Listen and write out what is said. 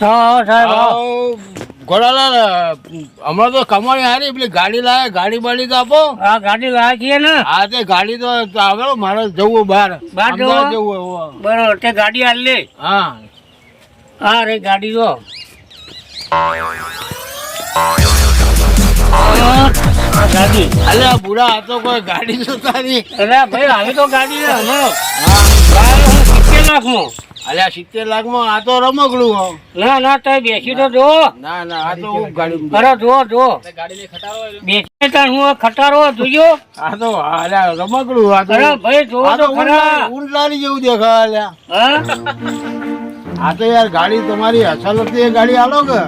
હા સાહેબ હા. ઘોડાલાલ હમણાં તો કમાણી હારી પેલી ગાડી લાવે ગાડી બાડી તો આપો. આ ગાડી લાવી છીએ ને. હા તે ગાડી તો આવે મારે જવું બહાર. બહાર જવું? જવું. બરોબર તે ગાડી હાલ લે. હા. હા રે ગાડી જો. ગાડી. અલે બુરા આ તો કોઈ ગાડી જોતા નહીં. અરે ભાઈ આવી તો ગાડી ને હા. બાર હું સિત્તેર લાખમાં અલે સિત્તેર સિત્તેર લાખમાં આ તો રમકડું હો. ના ના તો બેસી તો જો ના ના આ તો હું ગાડી અરે જો જો બેસી તાર હું ખટારો જોયો. આ તો અલ્યા રમકડું આ તો અરે ભાઈ જો તો તો ખરા. ઊંટ- ઊંટ જેવું દેખાય અલ્યા. હા? આ તો યાર ગાડી તમારી અસલ હતી એ ગાડી આલો કે?